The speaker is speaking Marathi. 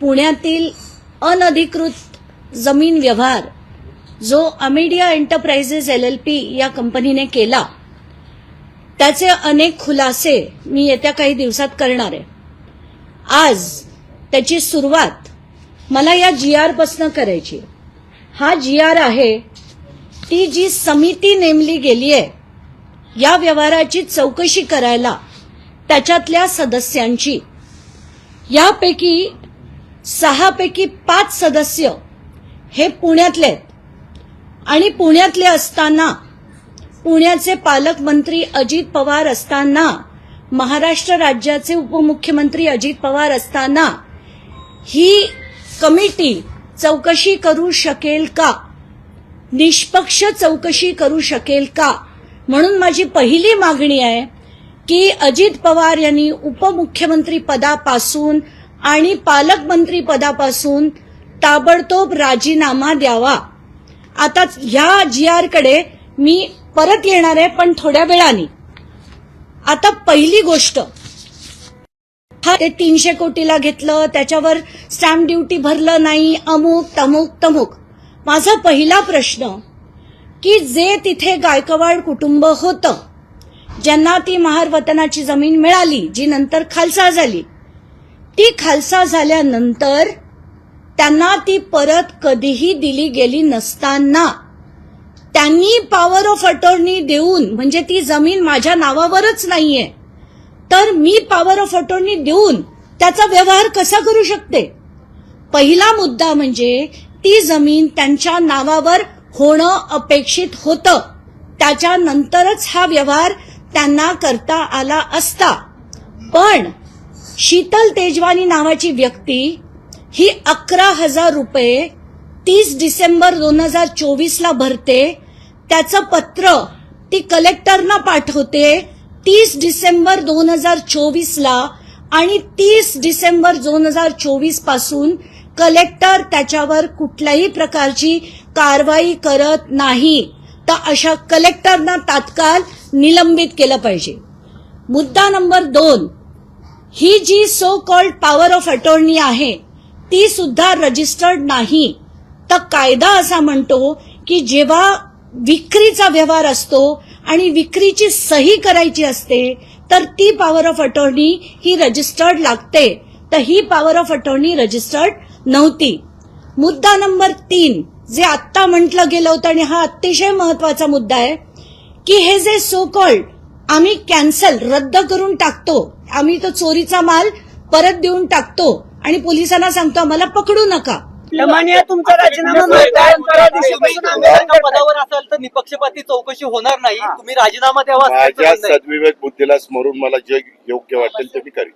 पुण्यातील अनधिकृत जमीन व्यवहार जो Amedia enterprises L L P या कंपनीने केला त्याचे अनेक खुलासे मी येत्या काही दिवसात करणार आहे. आज त्याची सुरुवात मला या जी आरपासनं करायची हा जी आर आहे ती जी समिती नेमली गेली आहे या व्यवहाराची चौकशी करायला त्याच्यातल्या सदस्यांची. यापैकी सहापैकी पाच सदस्य हे पुण्यातले आहेत. आणि पुण्यातले असताना पुण्याचे पालकमंत्री अजित पवार असताना महाराष्ट्र राज्याचे उपमुख्यमंत्री अजित पवार असताना ही कमिटी चौकशी करू शकेल का? निष्पक्ष चौकशी करू शकेल का? म्हणून माझी पहिली मागणी आहे की अजित पवार यांनी उपमुख्यमंत्री पदापासून आणि पालकमंत्री पदापासून ताबडतोब राजीनामा द्यावा. आता ह्या जी आरकडे मी परत येणार आहे पण थोड्या वेळाने. आता पहिली गोष्ट. हा ते तीनशे कोटीला घेतलं त्याच्यावर स्टॅम्प ड्युटी भरलं नाही अमुक तमुक तमुक. माझा पहिला प्रश्न की जे तिथे गायकवाड कुटुंब होतं ज्यांना ती महार वतनाची जमीन मिळाली जी नंतर खालसा झाली ती खालसा झाल्यानंतर त्यांना ती परत कधीही दिली गेली नसताना त्यांनी पॉवर ऑफ अटॉर्नी देऊन म्हणजे ती जमीन माझ्या नावावरच नाहीये तर मी पॉवर ऑफ अटॉर्नी देऊन त्याचा व्यवहार कसा करू शकते? पहिला मुद्दा म्हणजे ती जमीन त्यांच्या नावावर होणं अपेक्षित होतं. त्याच्यानंतरच हा व्यवहार त्यांना करता आला असता. पण शीतल तेजवानी नावाची व्यक्ती ही अकरा हजार रुपये तीस डिसेंबर दोन हजार चोवीसला भरते. त्याचं पत्र ती कलेक्टरना पाठवते तीस डिसेंबर दोन हजार चोवीसला आणि तीस डिसेंबर दोन हजार चोवीसपासून कलेक्टर त्याच्यावर कुठल्याही प्रकारची कारवाई करत नाही. तर अशा कलेक्टरना तात्काळ निलंबित केलं पाहिजे. मुद्दा नंबर दोन ही जी so called power of attorney आहे ती सुद्धा रजिस्टर्ड नाही. तर कायदा असा म्हणतो की जेव्हा विक्रीचा व्यवहार असतो आणि विक्रीची सही करायची असते तर ती पॉवर ऑफ अटॉर्नी ही रजिस्टर्ड लागते. तर ही पॉवर ऑफ अटॉर्नी रजिस्टर्ड नव्हती. मुद्दा नंबर तीन जे आत्ता म्हटलं गेलं होतं आणि हा अतिशय महत्त्वाचा मुद्दा आहे की हे जे सो कॉल्ड आम्ही कॅन्सल रद्द करून टाकतो. आम्ही तो चोरीचा माल परत देऊन टाकतो. आणि पोलिसांना सांगतो आम्हाला पकडू नका. तुमचा राजीनामा पदावर असाल तर निपक्षपाती चौकशी होणार नाही. तुम्ही राजीनामा द्यावा. सद्विवेक बुद्धीला स्मरून मला जे योग्य वाटेल ते मी करीन.